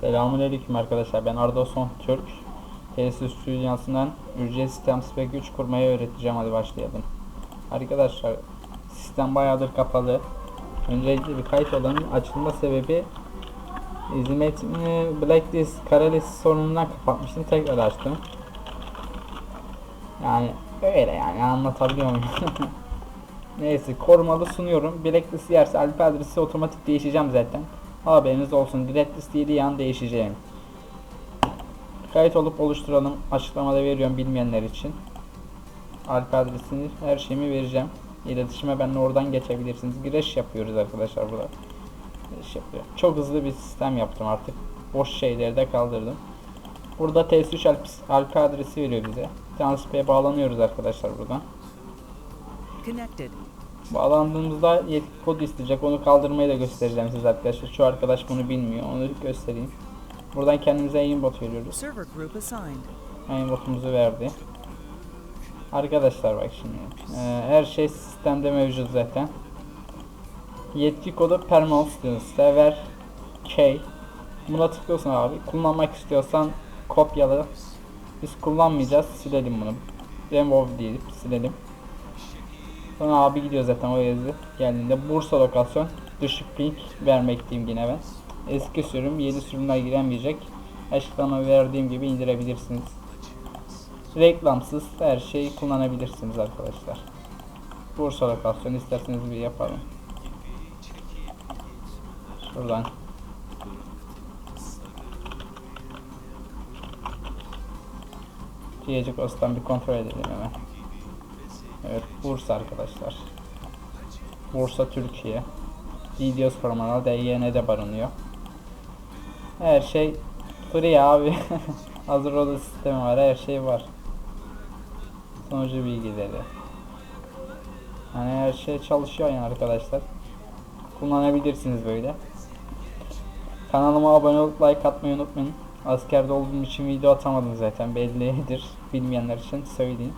Selamünaleyküm arkadaşlar. Ben Arda Son Türk. Tesis Dünyası'ndan ücret sistem spek 3 kurmayı öğreteceğim. Hadi başlayalım. Arkadaşlar sistem bayağıdır kapalı. Öncelikle bir kayıt olanın açılma sebebi hizmetini blacklist, karalist sorunundan kapatmıştım. Tekrar açtım. Yani öyle yani anlatabiliyor muyum? Neyse korumalı sunuyorum. Blacklist yerse IP adresi otomatik değişeceğim zaten. Haberiniz olsun. Blacklist yediği an değişeceğim. Kayıt olup oluşturalım. Açıklamada veriyorum bilmeyenler için. IP adresini her şeyimi vereceğim. İletişime benimle oradan geçebilirsiniz. Giriş yapıyoruz arkadaşlar burada. Giriş yapıyor. Çok hızlı bir sistem yaptım artık. Boş şeyleri de kaldırdım. Burada TS3 IP adresi veriyor bize. Transip'e bağlanıyoruz arkadaşlar buradan. Connected. Bağlandığımızda yetki kodu isteyecek. Onu kaldırmayı da göstereceğim size arkadaşlar. Şu arkadaş bunu bilmiyor. Onu göstereyim. Buradan kendimize aimbot veriyoruz. Aimbot'umuzu verdi. Arkadaşlar bak şimdi. Ee, her şey sistemde mevcut zaten. Yetki kodu permouse diyor. Sever K. Buna tıklıyorsun abi. Kullanmak istiyorsan kopyala. Biz kullanmayacağız. Silelim bunu. Remove deyip silelim. Sonra abi gidiyor zaten o yazı geldiğinde Bursa lokasyon düşük ping vermekteyim yine ben. Eski sürüm yeni sürümler giremeyecek. Açıklama verdiğim gibi indirebilirsiniz. Reklamsız her şeyi kullanabilirsiniz arkadaşlar. Bursa lokasyon isterseniz bir yapalım. Şuradan. Diyecek Ostan bir kontrol edelim hemen. Evet Bursa arkadaşlar. Bursa Türkiye. Videos Formanal DYN'de barınıyor. Her şey free abi. Hazır oda sistemi var her şey var. Sonucu bilgileri. Yani her şey çalışıyor yani arkadaşlar. Kullanabilirsiniz böyle. Kanalıma abone olup like atmayı unutmayın. Askerde olduğum için video atamadım zaten bellidir. Bilmeyenler için söyleyeyim.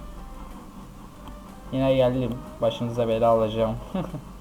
Yine geldim. Başınıza bela alacağım.